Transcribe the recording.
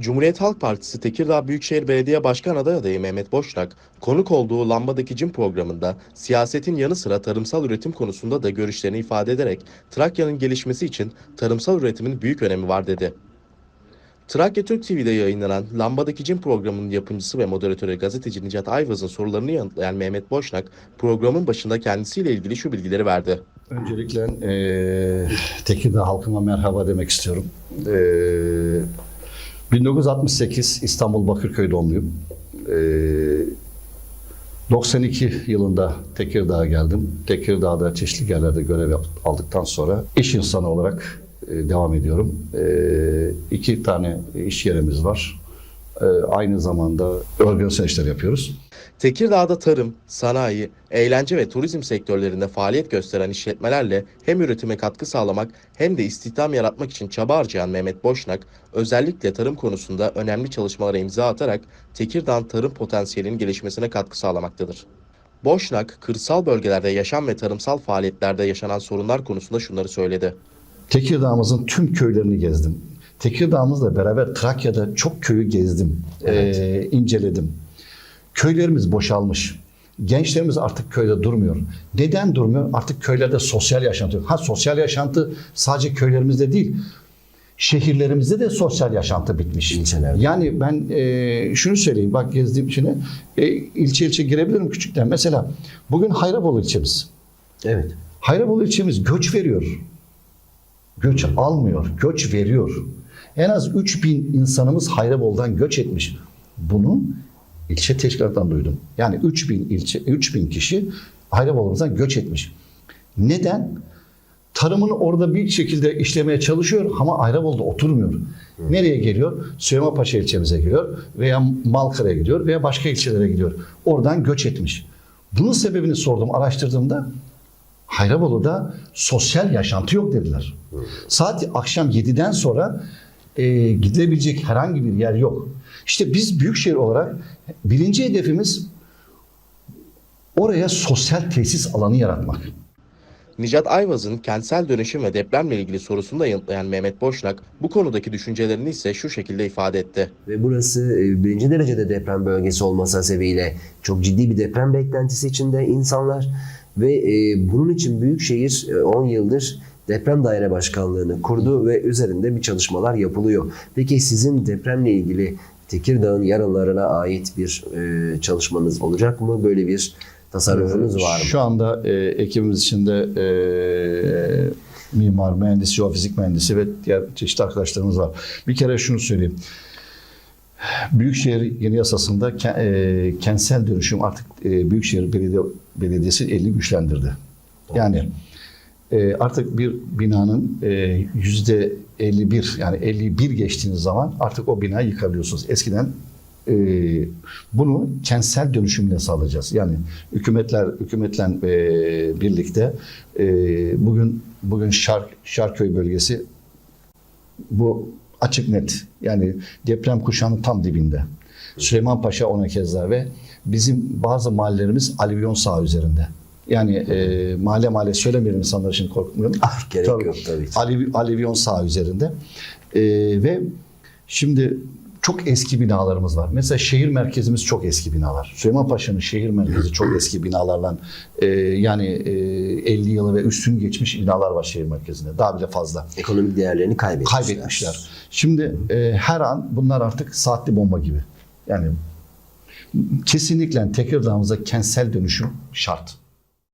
Cumhuriyet Halk Partisi Tekirdağ Büyükşehir Belediye Başkan Aday adayı Mehmet Boşnak, konuk olduğu Lambadaki Cim programında siyasetin yanı sıra tarımsal üretim konusunda da görüşlerini ifade ederek Trakya'nın gelişmesi için tarımsal üretimin büyük önemi var dedi. Trakya Türk TV'de yayınlanan Lambadaki Cim programının yapımcısı ve moderatörü gazeteci Nicat Ayvaz'ın sorularını yanıtlayan Mehmet Boşnak, programın başında kendisiyle ilgili şu bilgileri verdi. Öncelikle eee Tekirdağ halkına merhaba demek istiyorum. Eee 1968 İstanbul Bakırköy doğumluyum. Eee 92 yılında Tekirdağ'a geldim. Tekirdağ'da çeşitli yerlerde görev aldıktan sonra iş insanı olarak e, devam ediyorum. E, iki tane iş yerimiz var. E, aynı zamanda organizasyon işler yapıyoruz. Tekirdağ'da tarım, sanayi, eğlence ve turizm sektörlerinde faaliyet gösteren işletmelerle hem üretime katkı sağlamak hem de istihdam yaratmak için çaba harcayan Mehmet Boşnak, özellikle tarım konusunda önemli çalışmalara imza atarak Tekirdağ'ın tarım potansiyelinin gelişmesine katkı sağlamaktadır. Boşnak, kırsal bölgelerde yaşam ve tarımsal faaliyetlerde yaşanan sorunlar konusunda şunları söyledi. Tekirdağ'ımızın tüm köylerini gezdim. Tekirdağ'ımızla beraber Trakya'da çok köyü gezdim, ee, inceledim. Köylerimiz boşalmış. Gençlerimiz artık köyde durmuyor. Neden durmuyor? Artık köylerde sosyal yaşantı yok. Ha sosyal yaşantı sadece köylerimizde değil. Şehirlerimizde de sosyal yaşantı bitmiş. İlçelerde. Yani ben e, şunu söyleyeyim. Bak gezdiğim içine e, ilçe ilçe girebilirim küçükten. Mesela bugün Hayrabolu ilçemiz. Evet. Hayrabolu ilçemiz göç veriyor. Göç almıyor, göç veriyor. En az 3000 insanımız Hayrabolu'dan göç etmiş. Bunu ilçe teşkilatından duydum. Yani 3000 ilçe 3000 kişi Hayrabolu'dan göç etmiş. Neden? Tarımını orada bir şekilde işlemeye çalışıyor ama Ayrabolu'da oturmuyor. Nereye geliyor? Süleymanpaşa ilçemize geliyor veya Malkara'ya gidiyor veya başka ilçelere gidiyor. Oradan göç etmiş. Bunun sebebini sordum, araştırdığımda Hayrabolu'da sosyal yaşantı yok dediler. Saat akşam 7'den sonra e, gidilebilecek herhangi bir yer yok. İşte biz büyükşehir olarak birinci hedefimiz oraya sosyal tesis alanı yaratmak. Nicat Ayvaz'ın kentsel dönüşüm ve depremle ilgili sorusunu da yanıtlayan Mehmet Boşnak, bu konudaki düşüncelerini ise şu şekilde ifade etti. Ve burası e, birinci derecede deprem bölgesi olması hasebiyle çok ciddi bir deprem beklentisi içinde insanlar ve e, bunun için Büyükşehir e, 10 yıldır deprem daire başkanlığını kurdu ve üzerinde bir çalışmalar yapılıyor. Peki sizin depremle ilgili Tekirdağ'ın yarınlarına ait bir e, çalışmanız olacak mı? Böyle bir tasarrufunuz var mı? Şu anda e, ekibimiz içinde e, mimar, mühendis, jeofizik mühendisi ve diğer çeşitli arkadaşlarımız var. Bir kere şunu söyleyeyim. Büyükşehir yeni yasasında e, kentsel dönüşüm artık e, Büyükşehir Belediye, Belediyesi elini güçlendirdi. Yani e, artık bir binanın e, yüzde 51 yani 51 geçtiğiniz zaman artık o binayı yıkabiliyorsunuz. Eskiden e, bunu kentsel dönüşümle sağlayacağız. Yani hükümetler hükümetle e, birlikte e, bugün bugün Şark Şarköy bölgesi bu açık net. Yani deprem kuşağının tam dibinde. Süleymanpaşa ona keza ve bizim bazı mahallelerimiz alüvyon saha üzerinde. Yani e, mahalle mahalle söylemeyelim insanlar için korkmuyorum. Ah, gerek yok tabii ki. Alev, alüvyon saha üzerinde. E, ve şimdi çok eski binalarımız var. Mesela şehir merkezimiz çok eski binalar. Süleymanpaşa'nın şehir merkezi çok eski binalarla e, yani e, 50 yılı ve üstün geçmiş binalar var şehir merkezinde. Daha bile fazla Ekonomik değerlerini kaybetmişler. kaybetmişler. Şimdi e, her an bunlar artık saatli bomba gibi. Yani kesinlikle Tekirdağ'ımıza kentsel dönüşüm şart.